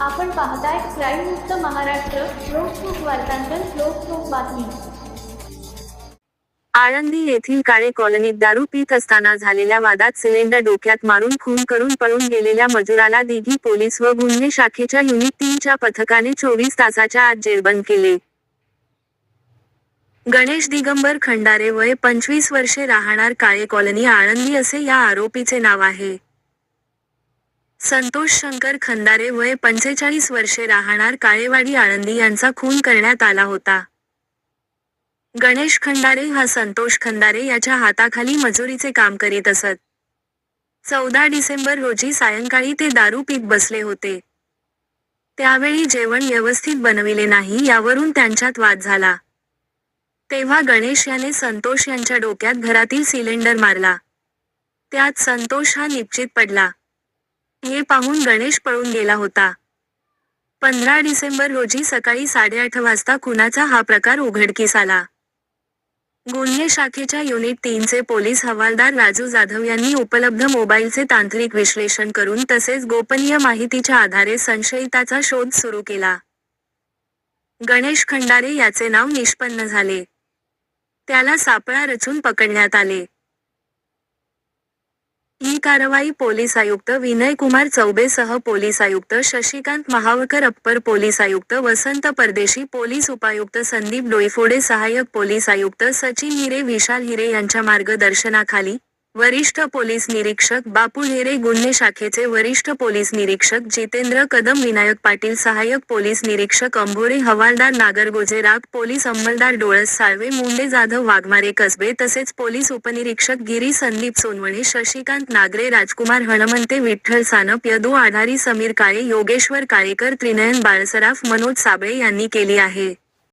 आपण पाहताय क्राईम मुक्त महाराष्ट्र लोकसुख वार्तांकन लोकसुख बातमी. आळंदी येथील काळे कॉलनीत दारू पीत असताना झालेल्या वादात सिलेंडर डोक्यात मारून खून करून पळून गेलेल्या मजुराला दिघी पोलीस व गुन्हे शाखेच्या युनिट तीनच्या पथकाने चोवीस तासाच्या आत जेरबंद केले. गणेश दिगंबर खंडारे वय पंचवीस वर्षे राहणार काळे कॉलनी आळंदी असे या आरोपीचे नाव आहे. संतोष शंकर खंदारे वय पंचेचाळीस वर्षे राहणार काळेवाडी आळंदी यांचा खून करण्यात आला होता. गणेश खंडारे हा संतोष खंदारे याच्या हाताखाली मजुरीचे काम करीत असत. चौदा डिसेंबर रोजी सायंकाळी ते दारू पीत बसले होते. त्यावेळी जेवण व्यवस्थित बनविले नाही यावरून त्यांच्यात वाद झाला. तेव्हा गणेश याने संतोष यांच्या डोक्यात घरातील सिलेंडर मारला. त्यात संतोष हा निश्चित पडला. हे पाहून गणेश पळून गेला होता. पंधरा डिसेंबर रोजी सकाळी साडेआठ वाजता खुनाचा हा प्रकार उघडकीस आला. गुन्हे शाखेच्या युनिट तीनचे पोलीस हवालदार राजू जाधव यांनी उपलब्ध मोबाईलचे तांत्रिक विश्लेषण करून तसेच गोपनीय माहितीच्या आधारे संशयिताचा शोध सुरू केला. गणेश खंडारे याचे नाव निष्पन्न झाले. त्याला सापळा रचून पकडण्यात आले. ही कारवाई पोलीस आयुक्त विनय कुमार चौबेसह पोलीस आयुक्त शशिकांत महावकर अप्पर पोलीस आयुक्त वसंत परदेशी पोलीस उपायुक्त संदीप डोईफोडे सहाय्यक पोलीस आयुक्त सचिन हिरे विशाल हिरे यांच्या मार्गदर्शनाखाली वरिष्ठ पोलीस निरीक्षक बापू हेरे गुन्हे शाखेचे वरिष्ठ पोलीस निरीक्षक जितेंद्र कदम विनायक पाटील सहाय्यक पोलीस निरीक्षक अंभोरे हवालदार नागरगोजे राग पोलीस अंमलदार डोळस साळवे मुंडे जाधव वाघमारे कसबे तसेच पोलीस उपनिरीक्षक गिरी संदीप सोनवणे शशिकांत नागरे राजकुमार हणमंते विठ्ठल सानप यदू आधारी समीर काळे योगेश्वर काळेकर त्रिनयन बाळसराफ मनोज साबळे यांनी केली आहे.